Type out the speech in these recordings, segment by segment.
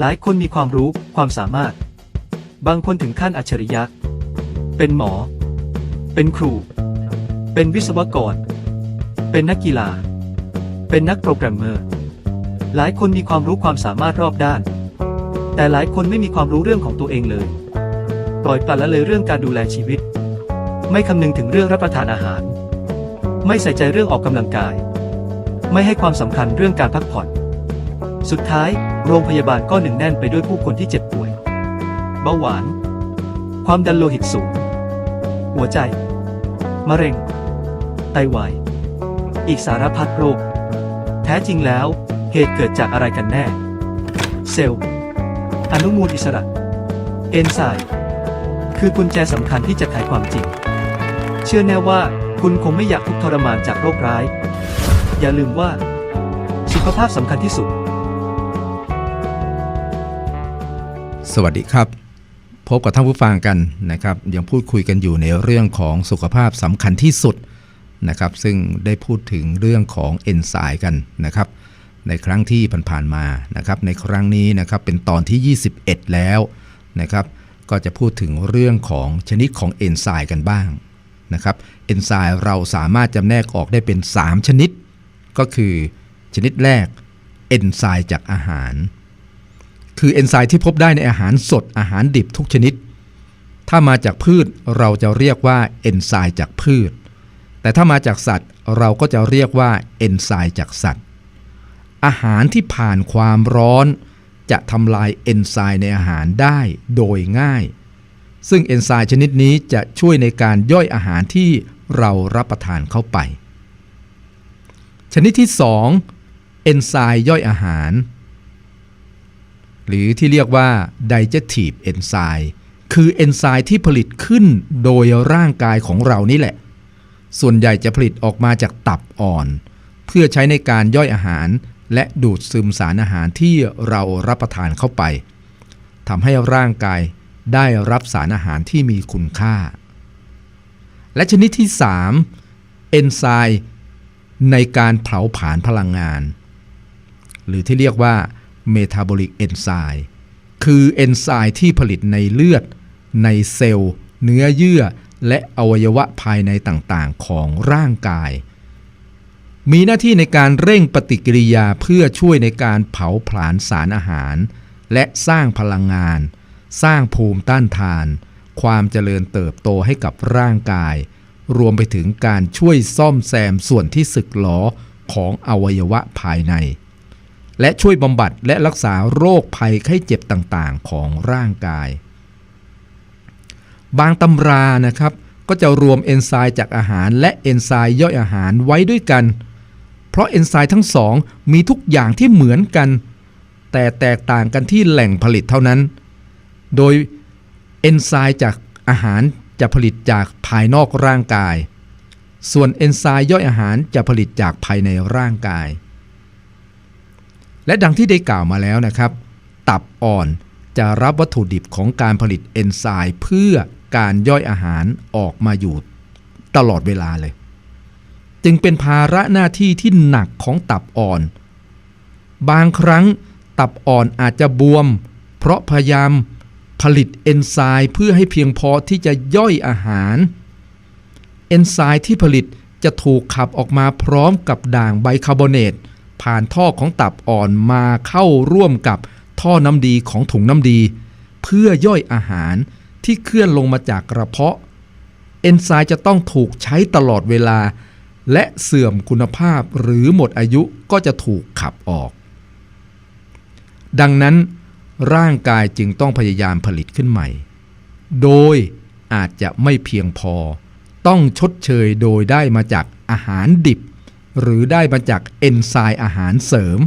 หลายคนมีความรู้ความสามารถ บางคนถึงขั้นอัจฉริยะ เป็นหมอ เป็นครู เป็นวิศวกร เป็นนักกีฬา เป็นนักโปรแกรมเมอร์ หลายคนมีความรู้ความสามารถรอบด้าน แต่หลายคนไม่มีความรู้เรื่องของตัวเองเลย ปล่อยปละละเลยเรื่องการดูแลชีวิต ไม่คำนึงถึงเรื่องรับประทานอาหาร ไม่ใส่ใจเรื่องออกกำลังกาย ไม่ให้ความสำคัญเรื่องการพักผ่อน สุดท้าย โรงพยาบาลก็หนึ่งแน่นไปด้วยผู้คนที่เจ็บป่วย เบาหวาน ความดันโลหิตสูง หัวใจ มะเร็ง ไตวาย อีกสารพัดโรค แท้จริงแล้ว เหตุเกิดจากอะไรกันแน่ เซลล์ อนุมูลอิสระ เอนไซม์คือกุญแจสำคัญที่จะไขความจริง เชื่อแน่ว่าคุณคงไม่อยากทุกข์ทรมานจากโรคร้าย อย่าลืมว่า สุขภาพสำคัญที่สุด สวัสดีครับ พบกับท่านผู้ฟังกันนะครับยังพูดคุยกันอยู่ในเรื่องของสุขภาพสำคัญที่สุดนะครับ ซึ่งได้พูดถึงเรื่องของเอนไซม์กันนะครับ ในครั้งที่ผ่านๆมานะครับ ในครั้งนี้นะครับเป็นตอนที่ 21 แล้วนะครับ ก็จะพูดถึงเรื่องของชนิดของเอนไซม์กันบ้างนะครับเอนไซม์เราสามารถจำแนกออกได้เป็น 3 ชนิด ก็คือชนิดแรกเอนไซม์จากอาหาร คือเอนไซม์ที่พบได้ในอาหารสดอาหารดิบทุกชนิด ถ้ามาจากพืชเราจะเรียกว่าเอนไซม์จากพืช แต่ถ้ามาจากสัตว์เราก็จะเรียกว่าเอนไซม์จากสัตว์ อาหารที่ผ่านความร้อนจะทำลายเอนไซม์ในอาหารได้โดยง่าย ซึ่งเอนไซม์ชนิดนี้จะช่วยในการย่อยอาหารที่เรารับประทานเข้าไป ชนิดที่ 2 เอนไซม์ย่อยอาหาร หรือที่เรียกว่า digestive enzyme คือเอนไซม์ที่ผลิตขึ้นโดยร่างกายของเรานี่แหละ ส่วนใหญ่จะผลิตออกมาจากตับอ่อน เพื่อใช้ในการย่อยอาหาร และดูดซึมสารอาหารที่เรารับประทานเข้าไปทำให้ร่างกายได้รับสารอาหารที่มีคุณค่า และชนิดที่ 3 เอนไซม์ในการเผาผลาญพลังงาน หรือที่เรียกว่า เมตาบอลิกเอนไซม์คือเอนไซม์ที่ผลิตในเลือด ในเซลล์ เนื้อเยื่อ และอวัยวะภายในต่างๆ ของร่างกาย มีหน้าที่ในการเร่งปฏิกิริยาเพื่อช่วยในการเผาผลาญสารอาหาร และสร้างพลังงาน สร้างภูมิต้านทาน ความเจริญเติบโตให้กับร่างกาย รวมไปถึงการช่วยซ่อมแซมส่วนที่สึกหรอของอวัยวะภายใน และช่วยบำบัดและรักษาโรคภัยไข้เจ็บต่างๆ ของร่างกาย บางตำรานะครับก็จะรวมเอนไซม์จากอาหารและเอนไซม์ย่อยอาหารไว้ด้วยกัน เพราะเอนไซม์ทั้งสองมีทุกอย่างที่เหมือนกัน แต่แตกต่างกันที่แหล่งผลิตเท่านั้น โดยเอนไซม์จากอาหารจะผลิตจากภายนอกร่างกาย ส่วนเอนไซม์ย่อยอาหารจะผลิตจากภายในร่างกาย และดังที่ได้กล่าวมาแล้วนะครับ ตับอ่อนจะรับวัตถุดิบของการผลิตเอนไซม์เพื่อการย่อยอาหารออกมาอยู่ตลอดเวลาเลย จึงเป็นภาระหน้าที่ที่หนักของตับอ่อน บางครั้งตับอ่อนอาจจะบวม เพราะพยายามผลิตเอนไซม์เพื่อให้เพียงพอที่จะย่อยอาหาร เอนไซม์ที่ผลิตจะถูกขับออกมาพร้อมกับด่างไบคาร์บอเนต ผ่านท่อของตับอ่อนมาเข้าร่วมกับท่อน้ำดีของถุงน้ำดี เพื่อย่อยอาหารที่เคลื่อนลงมาจากกระเพาะ เอนไซม์จะต้องถูกใช้ตลอดเวลา และเสื่อมคุณภาพหรือหมดอายุก็จะถูกขับออก ดังนั้นร่างกายจึงต้องพยายามผลิตขึ้นใหม่ โดยอาจจะไม่เพียงพอ ต้องชดเชยโดยได้มาจากอาหารดิบ หรือได้มาจากเอนไซม์อาหารเสริม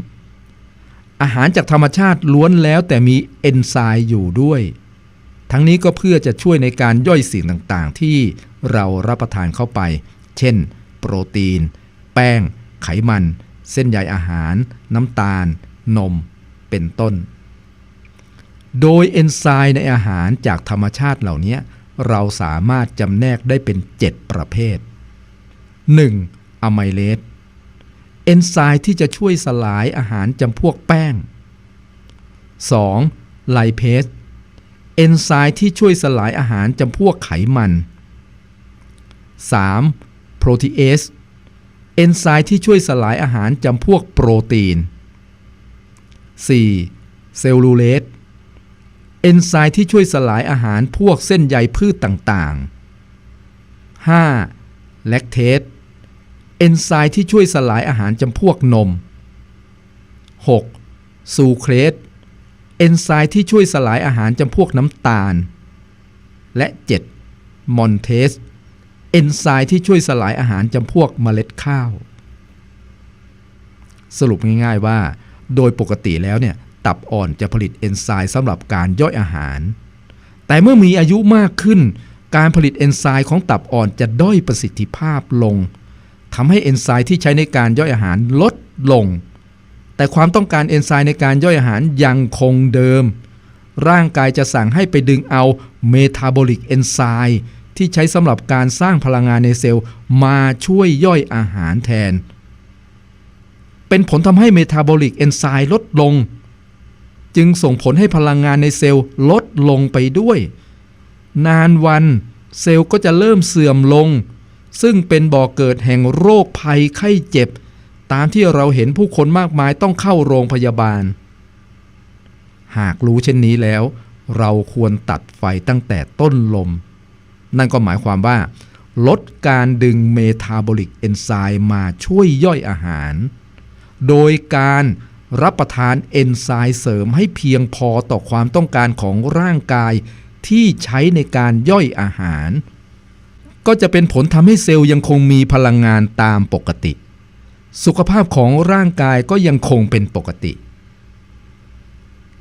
อาหารจากธรรมชาติล้วนแล้วแต่มีเอนไซม์อยู่ด้วย ทั้งนี้ก็เพื่อจะช่วยในการย่อยสิ่งต่างๆ ที่เรารับประทานเข้าไป เช่น โปรตีน แป้ง ไขมัน เส้นใยอาหาร น้ำตาล นม เป็นต้น โดยเอนไซม์ในอาหารจากธรรมชาติเหล่านี้เราสามารถจำแนกได้เป็น 7 ประเภท 1. อะไมเลส เอนไซม์ที่จะช่วยสลายอาหารจำพวกแป้ง 2. ไลเพสเอนไซม์ที่ช่วยสลายอาหารจำพวกไขมัน 3. โปรตีเอสเอนไซม์ที่ช่วยสลายอาหารจำพวกโปรตีน 4. เซลลูเลสเอนไซม์ที่ช่วยสลายอาหารพวกเส้นใยพืชต่างๆ 5. แลคเทส เอนไซม์ที่ช่วยสลายอาหารจำพวกนม 6. ซูเครสเอนไซม์ที่ช่วยสลายอาหารจำพวกน้ำตาล และ 7. มอนเทส เอนไซม์ที่ช่วยสลายอาหารจำพวกเมล็ดข้าว สรุปง่ายๆว่า โดยปกติแล้วเนี่ย ตับอ่อนจะผลิตเอนไซม์สำหรับการย่อยอาหาร แต่เมื่อมีอายุมากขึ้น การผลิตเอนไซม์ของตับอ่อนจะด้อยประสิทธิภาพลง ทำให้เอนไซม์ที่ใช้ในการย่อยอาหารลดลง แต่ความต้องการเอนไซม์ในการย่อยอาหารยังคงเดิม ร่างกายจะสั่งให้ไปดึงเอาเมตาบอลิกเอนไซม์ที่ใช้สำหรับการสร้างพลังงานในเซลล์มาช่วยย่อยอาหารแทน เป็นผลทำให้เมตาบอลิกเอนไซม์ลดลง จึงส่งผลให้พลังงานในเซลล์ลดลงไปด้วย นานวันเซลล์ก็จะเริ่มเสื่อมลง ซึ่งเป็นบ่อกเกิดแห่งโรคภัยไข้เจ็บ ตามที่เราเห็นผู้คนมากมายต้องเข้าโรงพยาบาล หากรู้เช่นนี้แล้ว เราควรตัดไฟตั้งแต่ต้นลม นั่นก็หมายความว่า ลดการดึงเมตาบอลิกเอนไซม์มาช่วยย่อยอาหาร โดยการรับประทานเอนไซม์เสริมให้เพียงพอต่อความต้องการของร่างกายที่ใช้ในการย่อยอาหาร ก็จะเป็นผลทำให้เซลล์ยังคงมีพลังงานตามปกติ สุขภาพของร่างกายก็ยังคงเป็นปกติ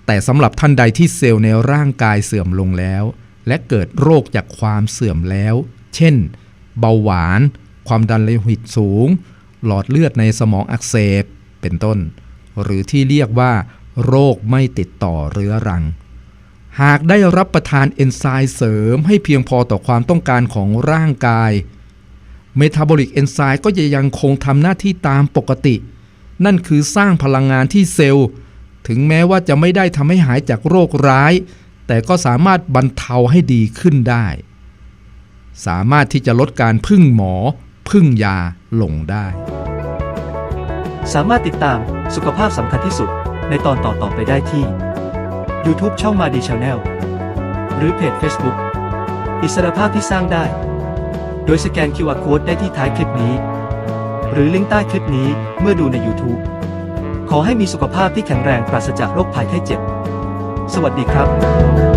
แต่สำหรับท่านใดที่เซลล์ในร่างกายเสื่อมลงแล้ว และเกิดโรคจากความเสื่อมแล้ว เช่น เบาหวาน ความดันโลหิตสูง หลอดเลือดในสมองอักเสบ เป็นต้น หรือที่เรียกว่า โรคไม่ติดต่อเรื้อรัง หากได้รับประทานเอนไซม์เสริมให้เพียงพอต่อความต้องการของร่างกาย เมตาบอลิกเอนไซม์ก็จะยังคงทำหน้าที่ตามปกติ นั่นคือสร้างพลังงานที่เซลล์ ถึงแม้ว่าจะไม่ได้ทำให้หายจากโรคร้าย แต่ก็สามารถบรรเทาให้ดีขึ้นได้ สามารถที่จะลดการพึ่งหมอ พึ่งยาลงได้ สามารถติดตามสุขภาพสำคัญที่สุดในตอนต่อๆไปได้ที่ YouTube ช่องมาดีชาแนลหรือเพจ Facebook อิสรภาพที่สร้างได้ โดยสแกน QR Code ได้ที่ท้ายคลิปนี้ หรือลิงก์ใต้คลิปนี้เมื่อดูใน YouTube ขอให้มีสุขภาพที่แข็งแรงปราศจากโรคภัยไข้เจ็บ สวัสดีครับ